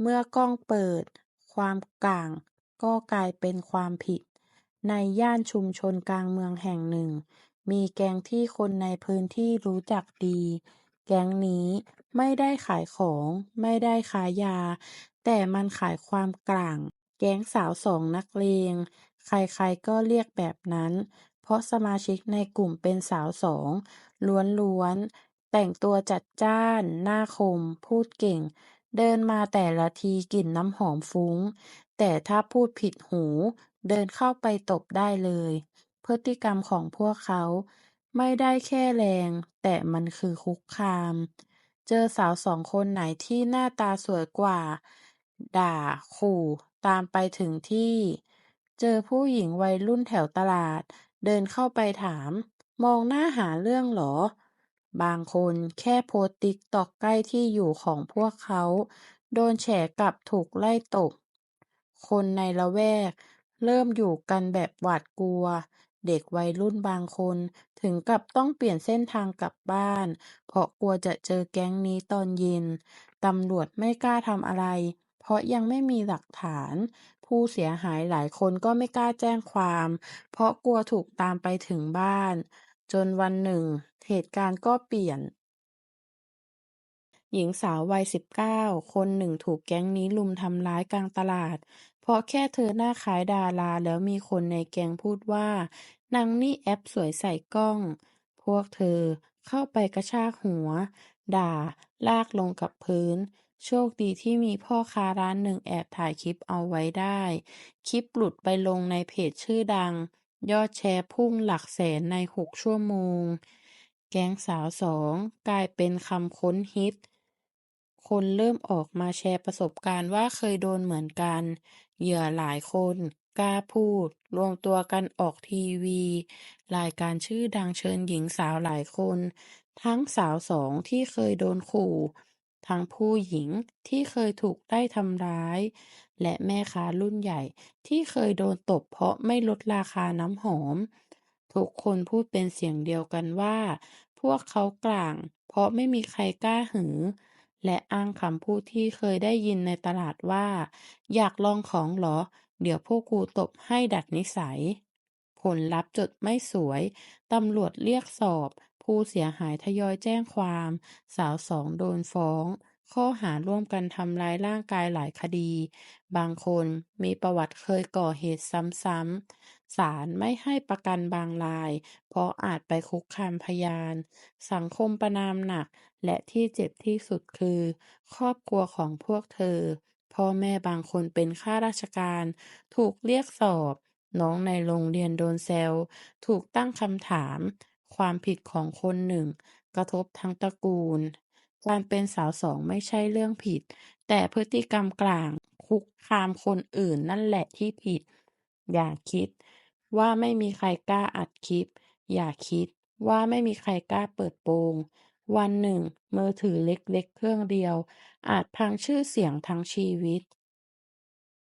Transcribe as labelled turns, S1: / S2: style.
S1: เมื่อกล้องเปิด ความกลางก็กลายเป็นความผิด ในย่านชุมชนกลางเมืองแห่งหนึ่ง มีแก๊งที่คนในพื้นที่รู้จักดี แก๊งนี้ไม่ได้ขายของ ไม่ได้ค้ายา แต่มันขายความกลาง แก๊งสาวสองนักเลง ใครๆก็เรียกแบบนั้น เพราะสมาชิกในกลุ่มเป็นสาวสองล้วนๆ แต่งตัวจัดจ้าน หน้าคม พูดเก่ง เดินมาแต่ละทีกลิ่นน้ำหอมฟุ้ง แต่ถ้าพูดผิดหู เดินเข้าไปตบได้เลย พฤติกรรมของพวกเขา ไม่ได้แค่แรง แต่มันคือคุกคาม เจอสาวสองคนไหนที่หน้าตาสวยกว่า ด่า ขู่ ตามไปถึงที่ เจอผู้หญิงวัยรุ่นแถวตลาด เดินเข้าไปถาม มองหน้าหาเรื่องเหรอ บางคนแค่โพสต์ติ๊กต็อกใกล้ที่อยู่ของพวกเขา โดนแฉกลับถูกไล่ตบ คนในละแวก เริ่มอยู่กันแบบหวาดกลัว เด็กวัยรุ่นบางคนถึงกับต้องเปลี่ยนเส้นทางกลับบ้าน เพราะกลัวจะเจอแก๊งนี้ตอนเย็น ตำรวจไม่กล้าทำอะไร เพราะยังไม่มีหลักฐาน ผู้เสียหายหลายคนก็ไม่กล้าแจ้งความ เพราะกลัวถูกตามไปถึงบ้าน จนวันหนึ่ง เหตุการณ์ก็เปลี่ยน หญิงสาววัย 19 คนหนึ่งถูกแก๊งนี้รุมทำร้ายกลางตลาด เพราะแค่เธอหน้าคล้ายดาราแล้วมีคนในแก๊งพูดว่า นางนี่แอปสวยใส่กล้อง พวกเธอเข้าไปกระชากหัว ด่า ลากลงกับพื้น โชคดีที่มีพ่อค้าร้านหนึ่งแอบถ่ายคลิปเอาไว้ได้ คลิปหลุดไปลงในเพจชื่อดัง ยอดแชร์พุ่งหลักแสนใน6ชั่วโมง แก๊งสาวสอง กลายเป็นคำค้นฮิต คนเริ่มออกมาแชร์ประสบการณ์ว่าเคยโดนเหมือนกัน เหยื่อหลายคนกล้าพูด รวมตัวกันออกทีวี รายการชื่อดังเชิญหญิงสาวหลายคน ทั้งสาวสองที่เคยโดนขู่ ทั้งผู้หญิงที่เคยถูกไล่ทำร้าย และแม่ค้ารุ่นใหญ่ที่เคยโดนตบเพราะไม่ลดราคาน้ำหอม ทุกคนพูดเป็นเสียงเดียวกันว่า พวกเขากลาง เพราะไม่มีใครกล้าหือ และอ้างคำพูดที่เคยได้ยินในตลาดว่า อยากลองของเหรอ เดี๋ยวพวกกูตบให้ดัดนิสัย ผลลัพธ์จดไม่สวย ตำรวจเรียกสอบ ผู้เสียหายทยอยแจ้งความ สาวสองโดนฟ้อง ข้อหาร่วมกันทำร้ายร่างกายหลายคดี บางคนมีประวัติเคยก่อเหตุซ้ำๆ ศาลไม่ให้ประกันบางราย เพราะอาจไปคุกคามพยาน สังคมประณามหนัก และที่เจ็บที่สุดคือ ครอบครัวของพวกเธอ พ่อแม่บางคนเป็นข้าราชการ ถูกเรียกสอบ น้องในโรงเรียนโดนแซว ถูกตั้งคำถาม ความผิดของคนหนึ่ง กระทบทั้งตระกูล การเป็นสาวสองไม่ใช่เรื่องผิด แต่พฤติกรรมกลางคุกคามคนอื่นนั่นแหละที่ผิด อย่าคิดว่าไม่มีใครกล้าอัดคลิป อย่าคิดว่าไม่มีใครกล้าเปิดโปง วันหนึ่งมือถือเล็กๆ เครื่องเดียว อาจพังชื่อเสียงทั้งชีวิต